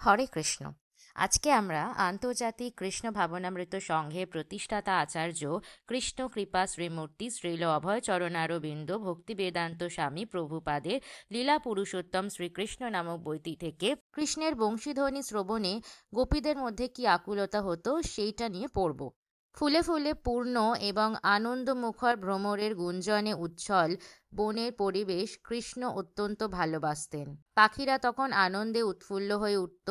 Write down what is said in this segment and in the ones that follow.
হরে কৃষ্ণ। আজকে আমরা আন্তর্জাতিক কৃষ্ণ ভাবনামৃত সংঘের প্রতিষ্ঠাতা আচার্য কৃষ্ণ কৃপা শ্রীমূর্তি শ্রীল অভয় চরণারবিন্দ ভক্তি বেদান্ত স্বামী প্রভুপাদের লীলা পুরুষোত্তম শ্রীকৃষ্ণ নামক বইটি থেকে কৃষ্ণের বংশীধ্বনি শ্রবণে গোপীদের মধ্যে কি আকুলতা হতো সেইটা নিয়ে পড়ব। ফুলে ফুলে পূর্ণ এবং আনন্দমুখর ভ্রমরের গুঞ্জনে উচ্ছল বনের পরিবেশ কৃষ্ণ অত্যন্ত ভালোবাসতেন। পাখিরা তখন আনন্দে উৎফুল্ল হয়ে উঠত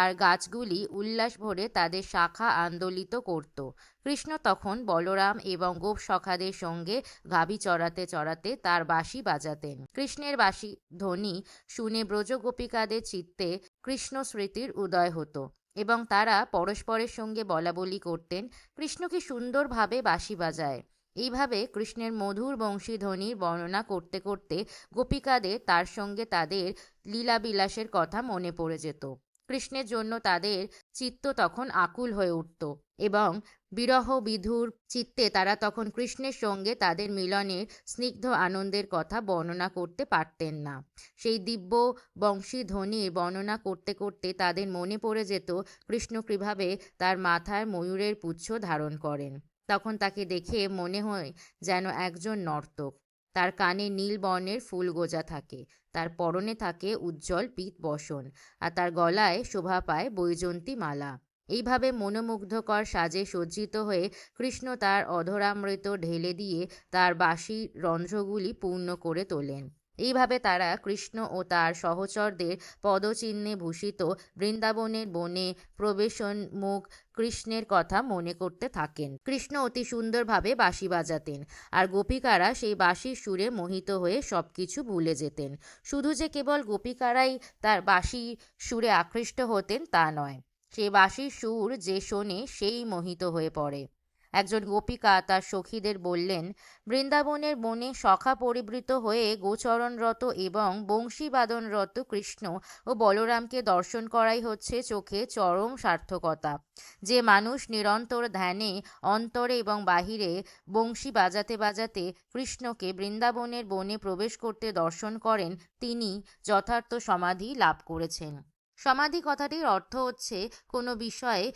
আর গাছগুলি উল্লাস ভরে তাদের শাখা আন্দোলিত করত। কৃষ্ণ তখন বলরাম এবং গোপ সখাদের সঙ্গে গাভী চড়াতে চড়াতে তার বাঁশি বাজাতেন। কৃষ্ণের বাঁশি ধ্বনি শুনে ব্রজগোপিকাদের চিত্তে কৃষ্ণ স্মৃতির উদয় হতো। এবং তারা পরস্পরের সঙ্গে বলাবলি করতেন, কৃষ্ণকে সুন্দরভাবে বাঁশি বাজায়। এইভাবে কৃষ্ণের মধুর বংশীধ্বনির বর্ণনা করতে করতে গোপিকাদের তার সঙ্গে তাদের লীলাবিলাসের কথা মনে পড়ে যেত। কৃষ্ণের জন্য তাদের চিত্ত তখন আকুল হয়ে উঠত এবং বিরহ, বিধুর চিত্তে তারা তখন কৃষ্ণের সঙ্গে তাদের মিলনের স্নিগ্ধ আনন্দের কথা বর্ণনা করতে পারতেন না। সেই দিব্য বংশী ধ্বনির বর্ণনা করতে করতে তাদের মনে পড়ে যেত কৃষ্ণ কীভাবে তার মাথায় ময়ূরের পুচ্ছ ধারণ করেন। তখন তাকে দেখে মনে হয় যেন একজন নর্তক। তার কানে নীল বর্ণের ফুল গোজা থাকে, তার পরনে থাকে উজ্জ্বল পিত বসন, আর তার গলায় শোভা পায় বৈজন্তী মালা। এইভাবে মনোমুগ্ধকর সাজে সজ্জিত হয়ে কৃষ্ণ তার অধরামৃত ঢেলে দিয়ে তার বাঁশি রন্ধ্রগুলি পূর্ণ করে তোলেন। এইভাবে তারা কৃষ্ণ ও তার সহচরদের পদচিহ্নে ভূষিত বৃন্দাবনের বনে প্রবেশন মুখ কৃষ্ণের কথা মনে করতে থাকেন। কৃষ্ণ অতি সুন্দরভাবে বাঁশি বাজাতেন আর গোপিকারা সেই বাঁশির সুরে মোহিত হয়ে সব কিছু ভুলে যেতেন। শুধু যে কেবল গোপিকারাই তার বাঁশি সুরে আকৃষ্ট হতেন তা নয়। সে বাঁশির সুর যে শোনে সেই মোহিত হয়ে পড়ে। একজন গোপিকা তার সখীদের বললেন, বৃন্দাবনের বনে সখা পরিবৃত হয়ে গোচরণরত এবং বংশীবাদনরত কৃষ্ণ ও বলরামকে দর্শন করাই হচ্ছে চোখে চরম সার্থকতা। যে মানুষ নিরন্তর ধ্যানে, অন্তরে এবং বাহিরে বংশী বাজাতে বাজাতে কৃষ্ণকে বৃন্দাবনের বনে প্রবেশ করতে দর্শন করেন, তিনি যথার্থ সমাধি লাভ করেছেন। সমাধি কথাটির অর্থ হচ্ছে কোনো বিষয়ে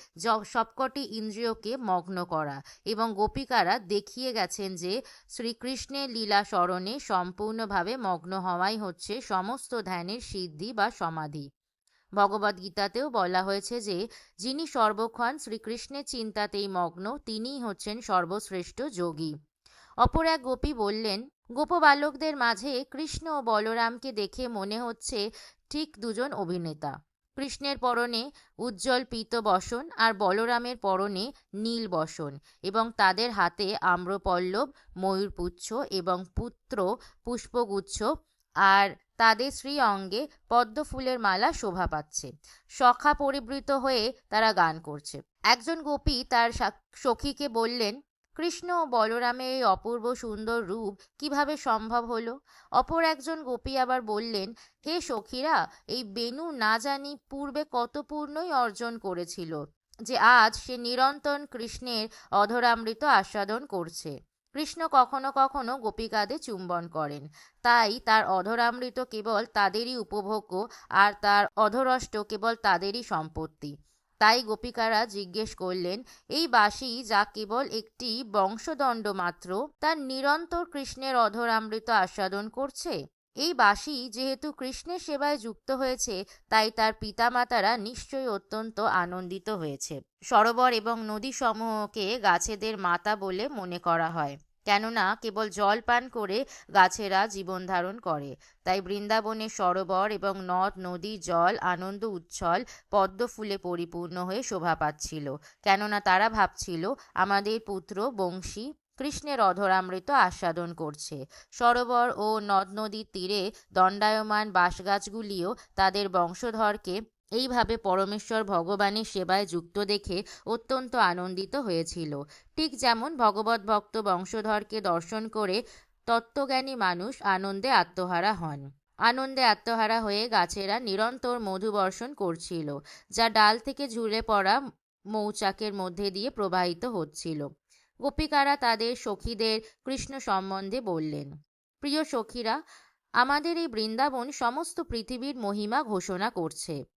সবকটি ইন্দ্রিয়কে মগ্ন করা এবং গোপিকারা দেখিয়ে গেছেন যে শ্রীকৃষ্ণের লীলা স্মরণে সম্পূর্ণভাবে মগ্ন হওয়াই হচ্ছে সমস্ত ধ্যানের সিদ্ধি বা সমাধি। ভগবদ্গীতাতেও বলা হয়েছে যে যিনি সর্বক্ষণ শ্রীকৃষ্ণের চিন্তাতেই মগ্ন, তিনিই হচ্ছেন সর্বশ্রেষ্ঠ যোগী। অপর এক গোপী বললেন, গোপবালকদের মাঝে কৃষ্ণ ও বলরামকে দেখে মনে হচ্ছে ঠিক দুজন অভিনেতা। কৃষ্ণের পরনে উজ্জ্বল পীত বসন আর বলরামের পরনে নীল বসন এবং তাদের হাতে আম্রপল্লব, ময়ূরপুচ্ছ এবং পুত্র পুষ্পগুচ্ছ আর তাদের শ্রী অঙ্গে পদ্ম ফুলের মালা শোভা পাচ্ছে। সখা পরিবৃত হয়ে তারা গান করছে। একজন গোপী তার সখীকে বললেন কৃষ্ণ ও বলরামের এই অপূর্ব সুন্দর রূপ কীভাবে সম্ভব হলো? অপর একজন গোপী আবার বললেন, হে সখীরা, এই বেনু না জানি পূর্বে কত পূর্ণই অর্জন করেছিল, যে আজ সে নিরন্তর কৃষ্ণের অধরামৃত আস্বাদন করছে কৃষ্ণ কখনো কখনো গোপিকাদের চুম্বন করেন। তাই তার অধরামৃত কেবল তাদেরই উপভোগ্য আর তার অধরষ্ট কেবল তাদেরই সম্পত্তি। তাই গোপিকারা জিজ্ঞেস করলেন, এই বাঁশি যা কেবল একটি বংশদণ্ড মাত্র, তার নিরন্তর কৃষ্ণের অধরামৃত আস্বাদন করছে? এই বাঁশি যেহেতু কৃষ্ণের সেবায় যুক্ত হয়েছে, তাই তার পিতামাতারা নিশ্চয়ই অত্যন্ত আনন্দিত হয়েছে। সরোবর এবং নদী সমূহকে গাছেদের মাতা বলে মনে করা হয়। কেননা কেবল জল পান করে গাছেরা জীবন ধারণ করে। তাই বৃন্দাবনে সরোবর এবং নদ, নদী, জল, আনন্দ, উচ্ছল, পদ্ম ফুলে পরিপূর্ণ হয়ে শোভা পাচ্ছিল। কেননা তারা ভাবছিল, আমাদের পুত্র বংশী কৃষ্ণের অধরামৃত আস্বাদন করছে। সরোবর ও নদ নদীর তীরে দণ্ডায়মান বাঁশগাছগুলিও তাদের বংশধরকে এইভাবে পরমেশ্বর ভগবানের সেবায় যুক্ত দেখে অত্যন্ত আনন্দিত হয়েছিল। ঠিক যেমন ভগবত ভক্ত বংশধরকে দর্শন করে তত্ত্বজ্ঞানী মানুষ আনন্দে আত্মহারা হন। আনন্দে আত্মহারা হয়ে গাছেরা নিরন্তর মধুবর্ষণ করছিল, যা ডাল থেকে ঝুলে পড়া মৌচাকের মধ্যে দিয়ে প্রবাহিত হচ্ছিল। গোপিকারা তাদের সখীদের কৃষ্ণ সম্বন্ধে বললেন, প্রিয় সখীরা, আমাদের এই বৃন্দাবন সমস্ত পৃথিবীর মহিমা ঘোষণা করছে।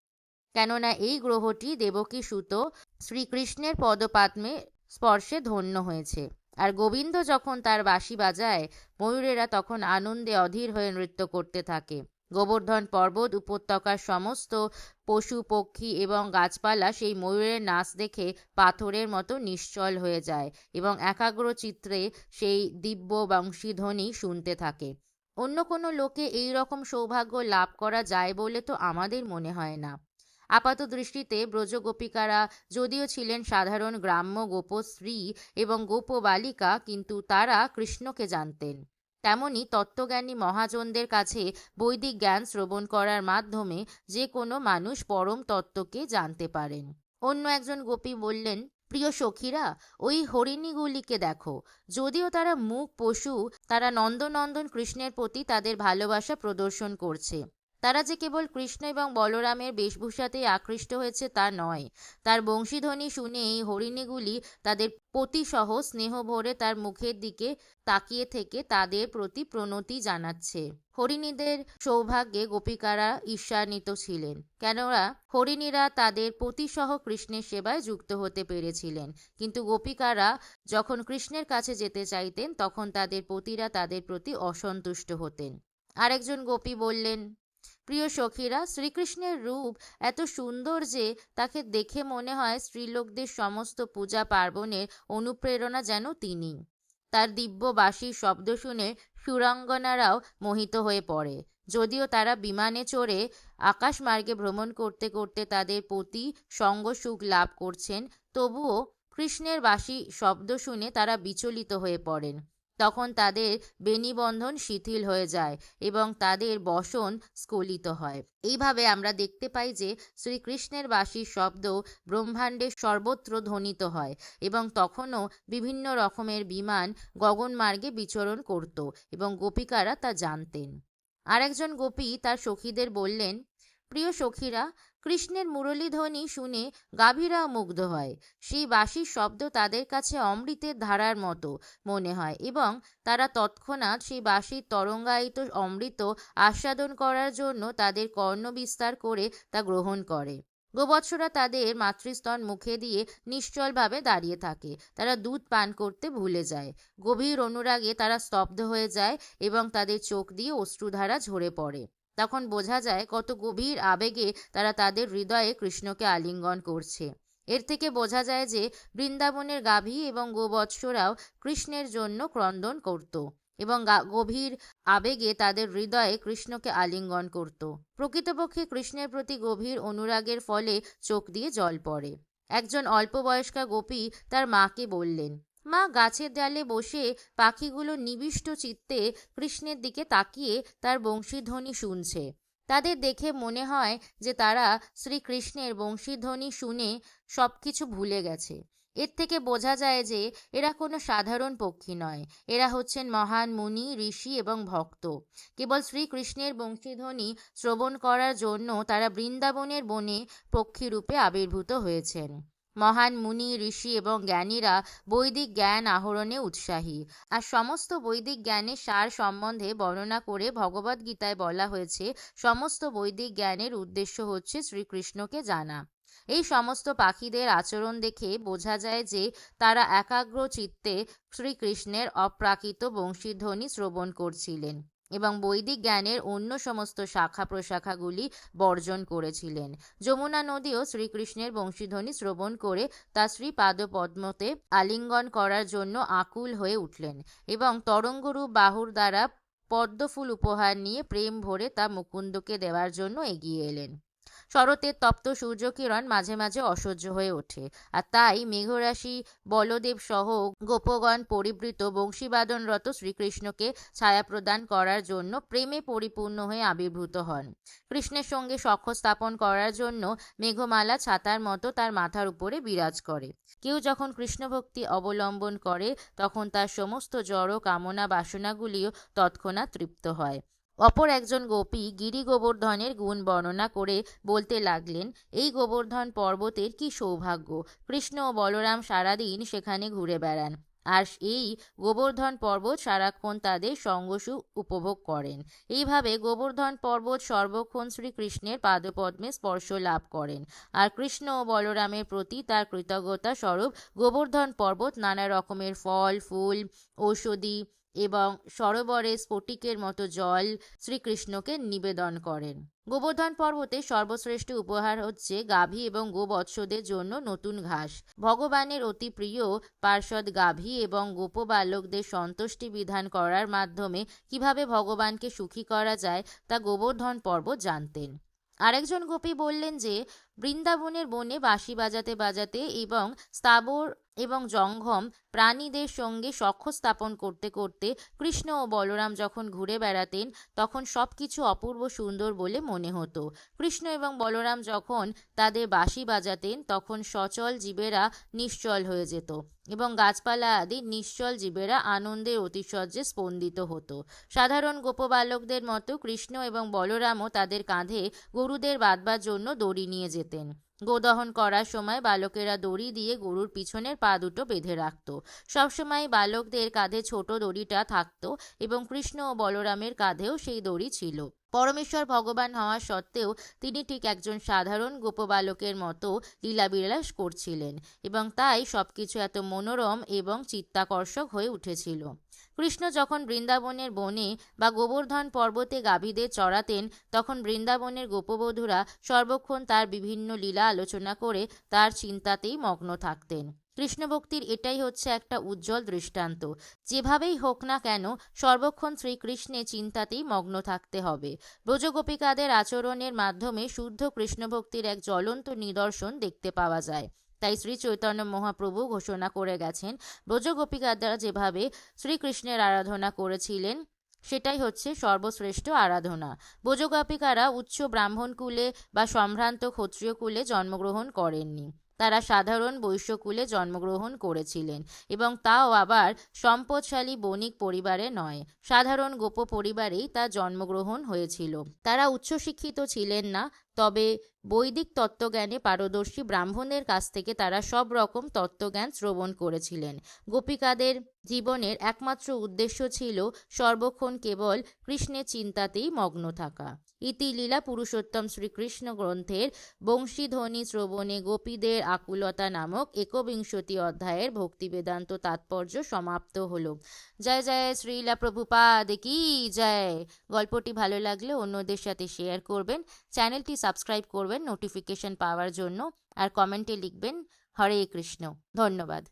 কেননা এই গ্রহটি দেবকী সুত শ্রীকৃষ্ণের পদপাত্মে স্পর্শে ধন্য হয়েছে। আর গোবিন্দ যখন তার বাঁশি বাজায়, ময়ূরেরা তখন আনন্দে অধীর হয়ে নৃত্য করতে থাকে। গোবর্ধন পর্বত উপত্যকার সমস্ত পশু, পক্ষী এবং গাছপালা সেই ময়ূরের নাচ দেখে পাথরের মতো নিশ্চল হয়ে যায় এবং একাগ্র চিত্রে সেই দিব্য বংশীধ্বনি শুনতে থাকে। অন্য কোনো লোকে এই রকম সৌভাগ্য লাভ করা যায় বলে তো আমাদের মনে হয় না। আপাত দৃষ্টিতে ব্রজগোপিকারা যদিও ছিলেন সাধারণ গ্রাম্য গোপস্ত্রী এবং গোপ বালিকা কিন্তু তারা কৃষ্ণকে জানতেন। তেমনি তত্ত্বজ্ঞানী মহাজনদের কাছে বৈদিক জ্ঞান শ্রবণ করার মাধ্যমে যে কোনো মানুষ পরম তত্ত্বকে জানতে পারেন। অন্য একজন গোপী বললেন, প্রিয় সখীরা, ওই হরিণীগুলিকে দেখো। যদিও তারা মুখ পশু, তারা নন্দনন্দন কৃষ্ণের প্রতি তাদের ভালোবাসা প্রদর্শন করছে। তারা যে কেবল কৃষ্ণ এবং বলরামের বেশভূষাতেই আকৃষ্ট হয়েছে তা নয়। তার বংশীধ্বনি শুনে এই হরিণীগুলি তাদের পতিসহ স্নেহ ভরে তার মুখের দিকে তাকিয়ে থেকে তাদের প্রতি প্রণতি জানাচ্ছে। হরিণীদের সৌভাগ্যে গোপিকারা ঈর্ষান্বিত ছিলেন, কেননা হরিণীরা তাদের পতিসহ কৃষ্ণের সেবায় যুক্ত হতে পেরেছিলেন। কিন্তু গোপিকারা যখন কৃষ্ণের কাছে যেতে চাইতেন, তখন তাদের পতিরা তাদের প্রতি অসন্তুষ্ট হতেন। আরেকজন গোপী বললেন প্রিয় সখীরা, শ্রীকৃষ্ণের রূপ এত সুন্দর যে তাকে দেখে মনে হয় স্ত্রীলোকদের সমস্ত পূজা পার্বণের অনুপ্রেরণা যেন তিনি। তার দিব্য শব্দ শুনে সুরাঙ্গনারাও মোহিত হয়ে পড়ে। যদিও তারা বিমানে চড়ে আকাশমার্গে ভ্রমণ করতে করতে তাদের প্রতি সঙ্গ সুখ লাভ করছেন, তবুও কৃষ্ণের বাঁশি শব্দ শুনে তারা বিচলিত হয়ে পড়েন। তখন তাদের বেনিবন্ধন শিথিল হয়ে যায় এবং তাদের বসন স্খলিত হয়। এইভাবে আমরা দেখতে পাই যে শ্রীকৃষ্ণের বাসির শব্দ ব্রহ্মাণ্ডে সর্বত্র ধ্বনিত হয় এবং তখনও বিভিন্ন রকমের বিমান গগনমার্গে বিচরণ করত এবং গোপিকারা তা জানতেন। আরেকজন গোপী তার সখীদের বললেন প্রিয় সখীরা, কৃষ্ণের মুরলীধ্বনি শুনে গাভীরা মুগ্ধ হয়। সেই বাঁশির শব্দ তাদের কাছে অমৃতের ধারার মতো মনে হয় এবং তারা তৎক্ষণাৎ সেই বাঁশির তরঙ্গায়িত অমৃত আস্বাদন করার জন্য তাদের কর্ণ বিস্তার করে তা গ্রহণ করে। গোবৎসরা তাদের মাতৃস্তন মুখে দিয়ে নিশ্চলভাবে দাঁড়িয়ে থাকে। তারা দুধ পান করতে ভুলে যায়। গভীর অনুরাগে তারা স্তব্ধ হয়ে যায় এবং তাদের চোখ দিয়ে অশ্রুধারা ঝরে পড়ে। তখন বোঝা যায় কত গভীর আবেগে তারা তাদের হৃদয়ে কৃষ্ণকে আলিঙ্গন করছে। এর থেকে বোঝা যায় যে বৃন্দাবনের গাভী এবং গোবৎসরাও কৃষ্ণের জন্য ক্রন্দন করত এবং গভীর আবেগে তাদের হৃদয়ে কৃষ্ণকে আলিঙ্গন করত। প্রকৃতপক্ষে কৃষ্ণের প্রতি গভীর অনুরাগের ফলে চোখ দিয়ে জল পড়ে। একজন অল্প বয়স্কা গোপী তার মাকে বললেন মা গাছের ডালে বসে পাখিগুলো নিবিষ্ট চিত্তে কৃষ্ণের দিকে তাকিয়ে তার বংশীধ্বনি শুনছে। তাদের দেখে মনে হয় যে তারা শ্রীকৃষ্ণের বংশীধ্বনি শুনে সব কিছু ভুলে গেছে। এর থেকে বোঝা যায় যে এরা কোনো সাধারণ পক্ষী নয়। এরা হচ্ছেন মহান মুনি, ঋষি এবং ভক্ত। কেবল শ্রীকৃষ্ণের বংশীধ্বনি শ্রবণ করার জন্য তারা বৃন্দাবনের বনে পক্ষীরূপে আবির্ভূত হয়েছেন। মহান মুনি, ঋষি এবং জ্ঞানীরা বৈদিক জ্ঞান আহরণে উৎসাহী। আর সমস্ত বৈদিক জ্ঞানের সার সম্বন্ধে বর্ণনা করে ভগবদ্গীতায় বলা হয়েছে, সমস্ত বৈদিক জ্ঞানের উদ্দেশ্য হচ্ছে শ্রীকৃষ্ণকে জানা। এই সমস্ত পাখিদের আচরণ দেখে বোঝা যায় যে তারা একাগ্র চিত্তে শ্রীকৃষ্ণের অপ্রাকৃত বংশীধ্বনি শ্রবণ করছিলেন। এবং বৈদিক জ্ঞানের অন্য সমস্ত শাখা প্রশাখাগুলি বর্জন করেছিলেন। যমুনা নদীও শ্রীকৃষ্ণের বংশীধ্বনি শ্রবণ করে তা শ্রী পাদপদ্মতে আলিঙ্গন করার জন্য আকুল হয়ে উঠলেন এবং তরঙ্গরূপ বাহুর দ্বারা পদ্মফুল উপহার নিয়ে প্রেম ভরে তা মুকুন্দকে দেওয়ার জন্য এগিয়ে এলেন। শরতের তপ্ত সূর্যকিরণ মাঝে মাঝে অসহ্য হয়ে ওঠে। আর তাই মেঘরাশি বলদেব সহ গোপগণ পরিবৃত বংশীবাদনরত শ্রীকৃষ্ণকে ছায়া প্রদান করার জন্য প্রেমে পরিপূর্ণ হয়ে আবির্ভূত হন। কৃষ্ণের সঙ্গে সখ্য স্থাপন করার জন্য মেঘমালা ছাতার মতো তার মাথার উপরে বিরাজ করে। কেউ যখন কৃষ্ণভক্তি অবলম্বন করে, তখন তার সমস্ত জড় কামনা বাসনাগুলিও তৎক্ষণাৎ তৃপ্ত হয়। অপর একজন গোপী গিরি গোবর্ধনের গুণ বর্ণনা করে বলতে লাগলেন, এই গোবর্ধন পর্বতের কি সৌভাগ্য? কৃষ্ণ ও বলরাম সারাদিন সেখানে ঘুরে বেড়ান, আর এই গোবর্ধন পর্বত সারাক্ষণ তাদের সঙ্গসুখ উপভোগ করেন। এইভাবে গোবর্ধন পর্বত সর্বক্ষণ শ্রীকৃষ্ণের পাদপদ্মে স্পর্শ লাভ করেন, আর কৃষ্ণ ও বলরামের প্রতি তার কৃতজ্ঞতা স্বরূপ গোবর্ধন পর্বত নানা রকমের ফল, ফুল, ঔষধি এবং সরোবরে স্ফটিকের মতো জল শ্রীকৃষ্ণকে নিবেদন করেন। গোবর্ধন পর্বতে সর্বশ্রেষ্ঠ উপহার হচ্ছে গাভী এবং গোবৎসদের জন্য নতুন ঘাস। ভগবানের অতি প্রিয় পার্ষদ গাভী এবং গোপবালকদের সন্তুষ্টি বিধান করার মাধ্যমে কীভাবে ভগবানকে সুখী করা যায় তা গোবর্ধন পর্বত জানতেন। আরেকজন গোপী বললেন যে, বৃন্দাবনের বনে বাঁশি বাজাতে বাজাতে এবং স্থাবর এবং জঙ্গম প্রাণীদের সঙ্গে সখ্য স্থাপন করতে করতে কৃষ্ণ ও বলরাম যখন ঘুরে বেড়াতেন, তখন সব কিছু অপূর্ব সুন্দর বলে মনে হতো। কৃষ্ণ এবং বলরাম যখন তাদের বাঁশি বাজাতেন, তখন সচল জীবেরা নিশ্চল হয়ে যেত এবং গাছপালা আদি নিশ্চল জীবেরা আনন্দের অতিশয্যে স্পন্দিত হতো। সাধারণ গোপবালকদের মতো কৃষ্ণ এবং বলরামও তাদের কাঁধে গরুদের বাঁধবার জন্য দড়ি নিয়ে যেতেন। গোদহন করার সময় বালকেরা দড়ি দিয়ে গরুর পিছনের পা দুটো বেঁধে রাখত। সবসময় বালকদের কাঁধে ছোট দড়িটা থাকত এবং কৃষ্ণ ও বলরামের কাঁধেও সেই দড়ি ছিল। পরমেশ্বর ভগবান হওয়া সত্ত্বেও তিনি ঠিক একজন সাধারণ গোপবালকের মতো লীলাবিলাস করছিলেন এবং তাই সবকিছু এত মনোরম এবং চিত্তাকর্ষক হয়ে উঠেছিল। কৃষ্ণ যখন বৃন্দাবনের বনে বা গোবর্ধন পর্বতে গাভীদের চড়াতেন, তখন বৃন্দাবনের গোপবধূরা সর্বক্ষণ তার বিভিন্ন লীলা আলোচনা করে তার চিন্তাতেই মগ্ন থাকতেন। কৃষ্ণভক্তির এটাই হচ্ছে একটা উজ্জ্বল দৃষ্টান্ত। যেভাবেই হোক না কেন, সর্বক্ষণ শ্রীকৃষ্ণে চিন্তাতেই মগ্ন থাকতে হবে। ব্রজগোপিকাদের আচরণের মাধ্যমে শুদ্ধ কৃষ্ণভক্তির এক জ্বলন্ত নিদর্শন দেখতে পাওয়া যায়। তাই শ্রী চৈতন্য মহাপ্রভু ঘোষণা করে গেছেন ব্রজগোপিকারা যেভাবে শ্রীকৃষ্ণের আরাধনা করেছিলেন, সেটাই হচ্ছে সর্বশ্রেষ্ঠ আরাধনা। ব্রজগোপিকারা উচ্চ ব্রাহ্মণ কুলে বা সম্ভ্রান্ত ক্ষত্রিয় কুলে জন্মগ্রহণ করেননি। তারা সাধারণ বৈশ্যকুলে জন্মগ্রহণ করেছিলেন এবং তাও আবার সম্পদশালী বণিক পরিবারে নয়, সাধারণ গোপ পরিবারেই তা জন্মগ্রহণ হয়েছিল। তারা উচ্চশিক্ষিত ছিলেন না, তবে বৈদিক তত্ত্বজ্ঞানে পারদর্শী ব্রাহ্মণের কাছ থেকে তারা সব রকম তত্ত্বজ্ঞান শ্রবণ করেছিলেন। গোপিকাদের জীবনের একমাত্র উদ্দেশ্য ছিল সর্বক্ষণ কেবল কৃষ্ণের চিন্তাতেই মগ্ন থাকা। ইতি লীলা পুরুষোত্তম শ্রীকৃষ্ণ গ্রন্থের বংশীধ্বনি শ্রবণে গোপীদের আকুলতা নামক একবিংশতি অধ্যায়ের ভক্তি বেদান্ত তাৎপর্য সমাপ্ত হল। জয় জয় শ্রীলা প্রভুপাদ কি জয়। গল্পটি ভালো লাগলে অন্যদের সাথে শেয়ার করবেন, চ্যানেলটি সাবস্ক্রাইব করবেন নোটিফিকেশন পাওয়ার জন্য, আর কমেন্টে লিখবেন, হরে কৃষ্ণ। ধন্যবাদ।